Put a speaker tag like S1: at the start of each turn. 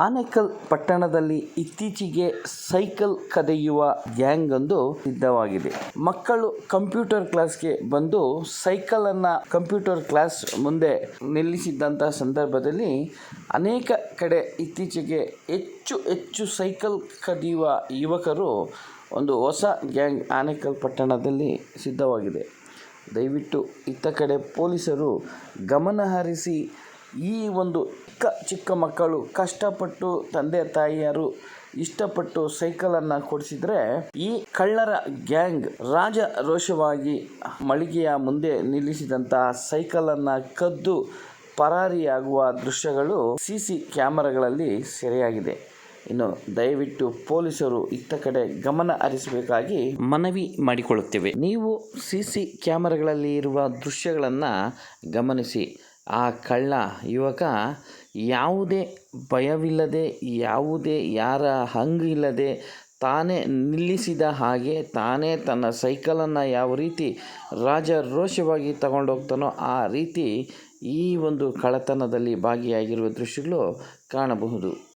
S1: ಆನೇಕಲ್ ಪಟ್ಟಣದಲ್ಲಿ ಇತ್ತೀಚೆಗೆ cycle ಕದಿಯುವ gang ಒಂದು ಸಿದ್ಧವಾಗಿದೆ. ಮಕ್ಕಳು ಕಂಪ್ಯೂಟರ್ ಕ್ಲಾಸ್ಗೆ ಬಂದು ಸೈಕಲ್ ಅನ್ನ ಕಂಪ್ಯೂಟರ್ ಕ್ಲಾಸ್ ಮುಂದೆ ನಿಲ್ಲಿಸಿದ್ದಂಥ ಸಂದರ್ಭದಲ್ಲಿ ಅನೇಕ ಕಡೆ ಇತ್ತೀಚೆಗೆ ಹೆಚ್ಚು ಹೆಚ್ಚು ಸೈಕಲ್ ಕದಿಯುವ ಯುವಕರು ಒಂದು ಹೊಸ ಗ್ಯಾಂಗ್ ಆನೇಕಲ್ ಪಟ್ಟಣದಲ್ಲಿ ಸಿದ್ಧವಾಗಿದೆ. ದಯವಿಟ್ಟು ಇತ್ತ ಕಡೆ ಪೊಲೀಸರು ಗಮನ ಹರಿಸಿ ಈ ಒಂದು ಚಿಕ್ಕ ಚಿಕ್ಕ ಮಕ್ಕಳು ಕಷ್ಟಪಟ್ಟು ತಂದೆ, ತಾಯಿಯರು ಇಷ್ಟಪಟ್ಟು ಸೈಕಲನ್ನು ಕೊಡಿಸಿದ್ರೆ ಈ ಕಳ್ಳರ ಗ್ಯಾಂಗ್ ರಾಜ ರೋಷವಾಗಿ ಮಳಿಗೆಯ ಮುಂದೆ ನಿಲ್ಲಿಸಿದಂತಹ ಸೈಕಲನ್ನು ಕದ್ದು ಪರಾರಿಯಾಗುವ ದೃಶ್ಯಗಳು ಸಿ ಸಿ ಕ್ಯಾಮರಾಗಳಲ್ಲಿ ಸೆರೆಯಾಗಿದೆ. ಇನ್ನು ದಯವಿಟ್ಟು ಪೊಲೀಸರು ಇತ್ತ ಕಡೆ ಗಮನ ಹರಿಸಬೇಕಾಗಿ ಮನವಿ ಮಾಡಿಕೊಳ್ಳುತ್ತೇವೆ. ನೀವು ಸಿ ಸಿ ಕ್ಯಾಮರಾಗಳಲ್ಲಿ ಇರುವ ದೃಶ್ಯಗಳನ್ನು ಗಮನಿಸಿ. ಆ ಕಳ್ಳ, ಯುವಕ, ಯಾವುದೇ ಭಯವಿಲ್ಲದೆ, ಯಾವುದೇ, ಯಾರ ಹಂಗು ಇಲ್ಲದೆ ತಾನೇ ನಿಲ್ಲಿಸಿದ ಹಾಗೆ ತಾನೇ ತನ್ನ ಸೈಕಲನ್ನು ಯಾವ ರೀತಿ ರಾಜ ರಾಜರೋಷವಾಗಿ ತಗೊಂಡೋಗ್ತಾನೋ ಆ ರೀತಿ ಈ ಒಂದು ಕಳ್ಳತನದಲ್ಲಿ ಭಾಗಿಯಾಗಿರುವ ದೃಶ್ಯಗಳು ಕಾಣಬಹುದು.